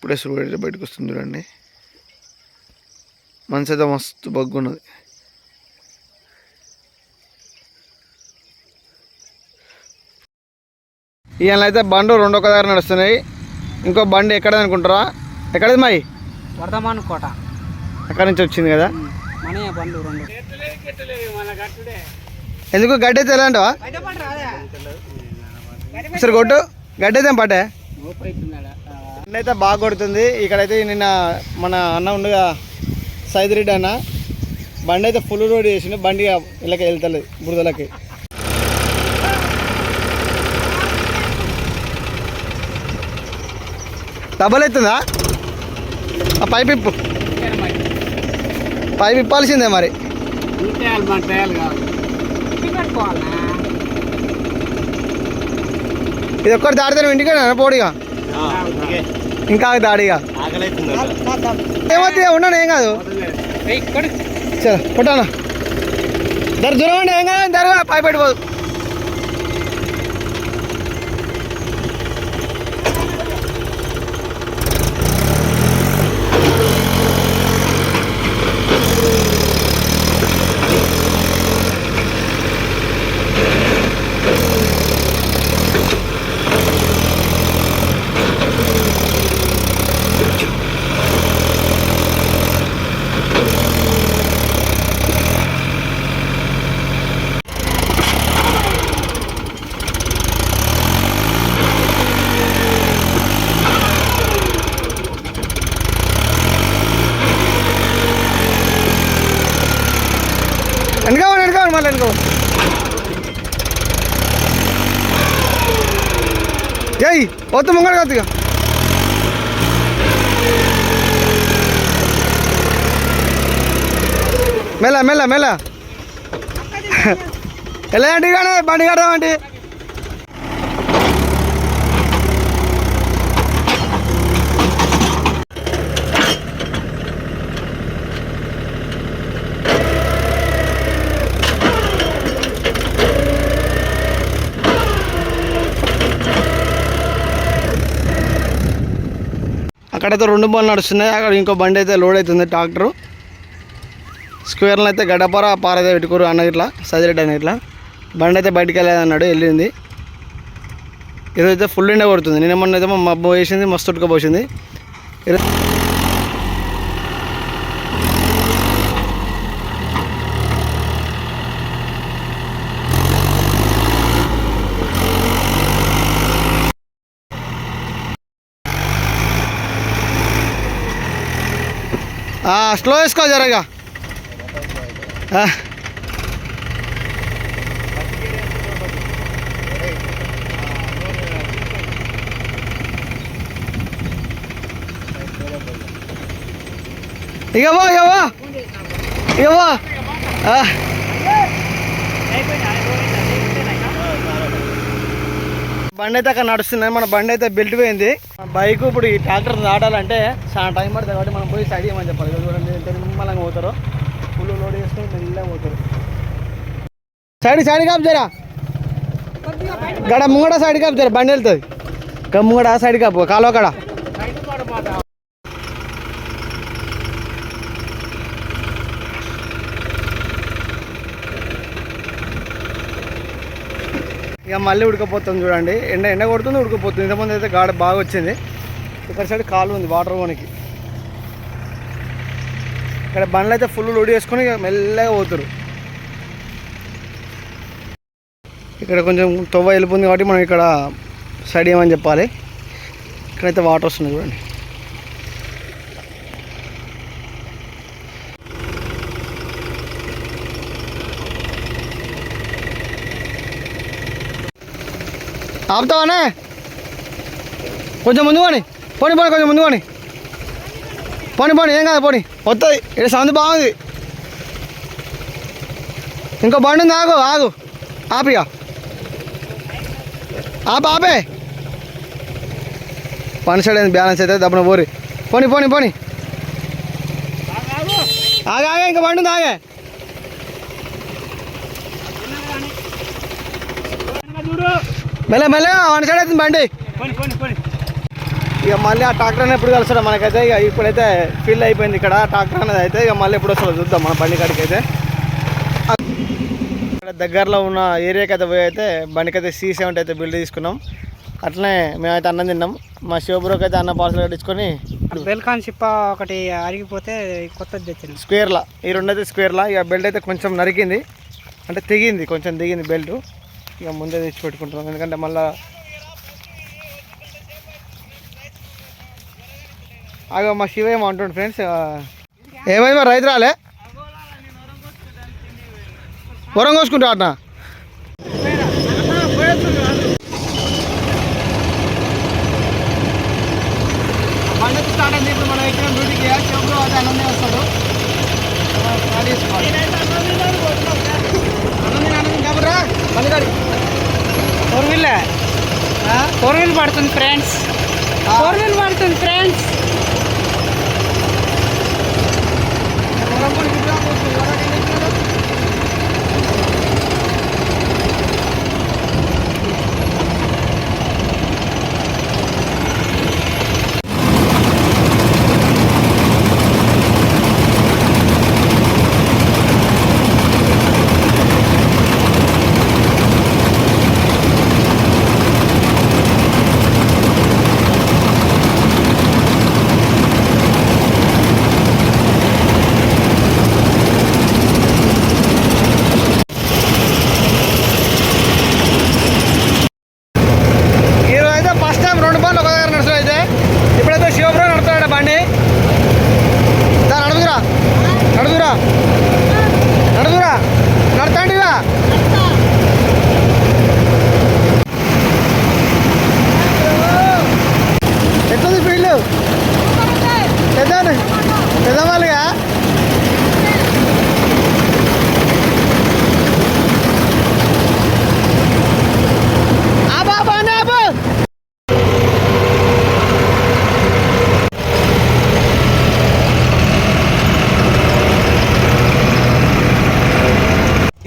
ఇప్పుడే సూర్యుడు బయటకు వస్తుంది చూడండి. మనసు అయితే మస్తు బగ్గున్నది. ఇవాళ అయితే బండు రెండో ఒక దగ్గర నడుస్తున్నాయి. ఇంకో బండి ఎక్కడది అనుకుంటారా ఎక్కడది మాయి వర్ధమాన్ కోట. అక్కడి నుంచి వచ్చింది కదా ఎందుకు గడ్డి అంటావా సరే కొట్టు. గడ్డి బండి అయితే బాగా కొడుతుంది. ఇక్కడైతే నిన్న మన అన్న ఉండగా సైదిరెడ్డి అన్న. బండి అయితే ఫుల్ రోడ్ చేసిండు. బండి ఇళ్ళకి వెళ్తలేదు బురదలకి. డబల్ అవుతుందా? ఆ పైప్ ఇప్పు. పైప్ ఇప్పాల్సిందే మరి. ఇది ఒక్కటి దాడితే ఇంటికి పోడిగా ఇంకా. దాడిగా ఏమవుతుంది? ఉన్నాను ఏం కాదు. చలో పుట్టాను దర దూరం అండి ఏం కాదు దరగా పై పెట్టిపోదు వెనకావాలి వెనకావాలి మళ్ళీ వెనకావాలి ఏయ్ వద్దు ముంగడు కొద్దిగా మెల్ల మెల్ల మెల్ల ఎలా అంటే కానీ బండి కడదామండి అక్కడైతే రెండు బండ్లు నడుస్తున్నాయి. అక్కడ ఇంకో బండి అయితే లోడ్ అవుతుంది ట్రాక్టరు. స్క్వేర్లో అయితే గడపర పారైతే పెట్టుకోరు అన్న ఇట్లా సదిరెడ్డి అన్న ఇట్లా. బండి అయితే బయటికి వెళ్ళేదన్నాడు వెళ్ళింది. ఇదైతే ఫుల్ ఎండ కొడుతుంది. నిన్న మొన్న అయితే మబ్బు వేసింది మస్తు ఉడకపోసింది స్లో వేసుకో జరగా. ఇగవా ఇగవా ఇగవా ఇక పో ఇక పో ఆ. బండి అయితే అక్కడ నడుస్తున్నాయి మన బండి అయితే బెల్ట్ పోయింది. బైక్ ఇప్పుడు ఈ ట్రాక్టర్ దాటాలంటే చాలా టైం పడుతుంది కాబట్టి మనం పోయి సైడ్ చేయమని చెప్పాలి. చూడండి ఎంత నిమ్మలంగా పోతారో. ఫుల్ లోడ్ చేసుకొని మెల్లగా పోతారు. సైడ్ సైడ్ కాపుతారా గడ ముంగడ సైడ్ కాపు బండి వెళ్తుంది. ఇక ముంగడ సైడ్ కాపు కాలువ కడ. ఇక మళ్ళీ ఉడకపోతుంది చూడండి. ఎండ ఎండ కొడుతుంది ఉడకపోతుంది. ఇంతకుముందు అయితే గాడ బాగా వచ్చింది. ఇక్కడ సైడ్ కాలు ఉంది వాటర్ పోనికి ఇక్కడ బండ్లు అయితే ఫుల్ లోడ్ చేసుకొని ఇక మెల్లగా పోతారు ఇక్కడ కొంచెం తొవ్వ వెళ్ళిపోయింది కాబట్టి మనం ఇక్కడ సైడ్ ఏమని చెప్పాలి? ఇక్కడైతే వాటర్ వస్తుంది చూడండి. ఆపుతావానే? కొంచెం ముందు పోని పోని పోని కొంచెం ముందు పోని పోని పోని ఏం కాదు పోని. వస్తుంది ఇక్కడ సౌండ్ బాగుంది. ఇంకో బండి ఉంది ఆగు ఆగు. ఆపిగా ఆప ఆపే. పని సైడ్ అయింది బ్యాలెన్స్ అయితే దబ్బున పోరి. పోని పోని పోని. ఆగే ఆగే ఇంకా బండి ఉంది ఆగే. మెల్ల మెల్ల వన్ సైడ్ అవుతుంది బండి. ఇక మళ్ళీ ఆ ట్రాక్టర్ అనేది ఎప్పుడు కలుస్తాడు మనకైతే ఇక ఇప్పుడైతే ఫిల్ అయిపోయింది ఇక్కడ. ట్రాక్టర్ అనేది అయితే ఇక మళ్ళీ ఎప్పుడు వస్తుందో చూద్దాం మన బండి కాడికి అయితే ఇక్కడ దగ్గరలో ఉన్న ఏరియాకి అయితే పోయి అయితే బండికి అయితే సీ సెవెంటీ అయితే బిల్డ్ తీసుకున్నాం. అట్లనే మేమైతే అన్నం తిన్నాం. మా శివబ్రోకి అయితే అన్న పార్సల్ కట్టించుకొని బెల్కాన్ చిప్ప ఒకటి అరిగిపోతే కొత్తది తెచ్చింది. స్క్వేర్లా ఈ రెండు అయితే స్క్వేర్లా. ఇక బెల్ట్ అయితే కొంచెం నరికింది. అంటే తెగింది కొంచెం దిగింది బెల్ట్. ఇక ముందే తెచ్చి పెట్టుకుంటున్నాం. ఎందుకంటే మళ్ళా అగో మా శివ ఏమో అంటుండు ఫ్రెండ్స్ ఏమైనా రైతు రాలే? వరం కోసుకుంటా అన్న. స్టార్ట్ అయింది ఇప్పుడు మనం ఎక్కడ డ్యూటీకి శివబ్రో అయితే అన్నం వస్తాడు ఫోర్ వీల్. ఫోర్ వీల్ పడుతుంది ఫ్రెండ్స్. ఫోర్ వీల్ పడుతుంది ఫ్రెండ్స్. ನಡೆದ್ರ? ನಡ್ತಾಂಡಿಲ್ಲ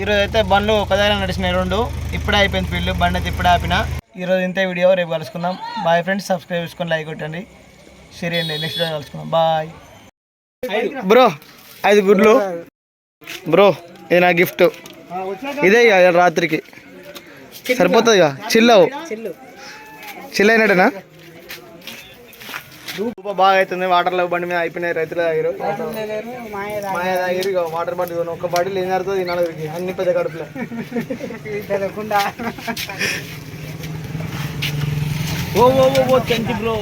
ఈరోజు అయితే బండ్లు ఒక దగ్గర నడిచినాయి రెండు. ఇప్పుడే అయిపోయింది ఫీల్డ్ బండి అయితే ఇప్పుడే ఆపిన. ఈరోజు ఇంతే వీడియో రేపు కలుసుకుందాం. బాయ్ ఫ్రెండ్స్ సబ్స్క్రైబ్ చేసుకొని లైక్ కొట్టండి. షేర్ చేయండి. నెక్స్ట్ వీడియో కలుసుకుందాం. బాయ్. బ్రో ఐదు గుడ్లు. బ్రో ఇది నా గిఫ్ట్. ఇదే ఇక రాత్రికి. సరిపోతుంది ఇక చిల్లవు. చిల్లు. బాగా అవుతుంది వాటర్లో బండి మీద అయిపోయినాయి రైతులు తాగారు మాయ తాగిరు ఇక వాటర్ బాటిల్ కొను. ఒక్క బాటిల్ ఏం జరుగుతుంది నలుగురికి అన్ని పెద్ద కడుపులో. ఓ ఓ ఓ చెంచి బ్రో.